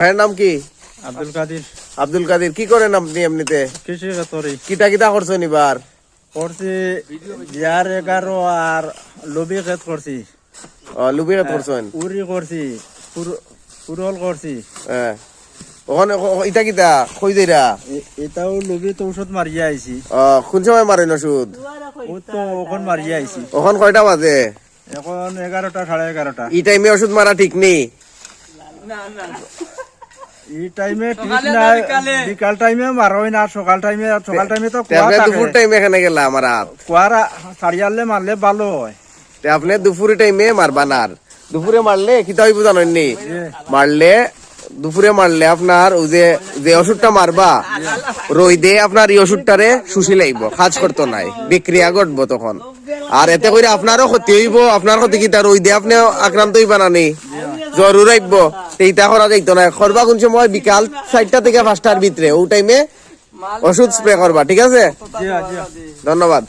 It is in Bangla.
ভাইয়ের নাম কি? আব্দুল কাদির। আব্দুল কাদির কি করেন আপনি এমনিতে? কৃষি কিটা কিটা করছেন এবার? করছি বিয়ার এগারো আর লবি খেত করছি। লুবিরা করছেন? উরি করছি পুরল করছি। হ্যাঁ। ওখানে ইটা কিটা? কই দিরা এটাও লবি তো ওষুধ মারিয়ে আইছি। কোন সময় মারেন ওষুধ? ও তো ওখান মারিয়ে আইছি। ওখান কয়টা বাজে? এখন এগারোটা সাড়ে এগারোটা। এই টাইমে ওষুধ মারা ঠিক নেই? এই টাইমে বিকাল টাইমে মারোই না সকাল টাইমে সকাল টাইমে তো তে কুয়া আপনি থাকে। দুপুর টাইমে এখানে গেলা আমার রাত কুয়ার সারিয়ালে মারলে ভালো হয়। আপনি দুপুরে টাইমে মারবা না দুপুরে মারলে কিতা হইব জানেননি? মারলে দুপুরে মারলে আপনার ওই যে যে ওষুধটা মারবা রইদে আপনার এই ওষুধটারে শুষি লাগবো কাজ করতো নাই বিক্রিয়া ঘটবো তখন। আর এতে করে আপনারও ক্ষতি হইব আপনার ক্ষতি কি? তার রইদে আপনি আক্রান্ত হইবা না নি? জ্বর উড়াইব এইটা করা যাইতো না। করবা কোন সময় বিকাল চারটা থেকে পাঁচটার ভিতরে। ও টাইমে ওষুধ স্প্রে করবা ঠিক আছে? ধন্যবাদ।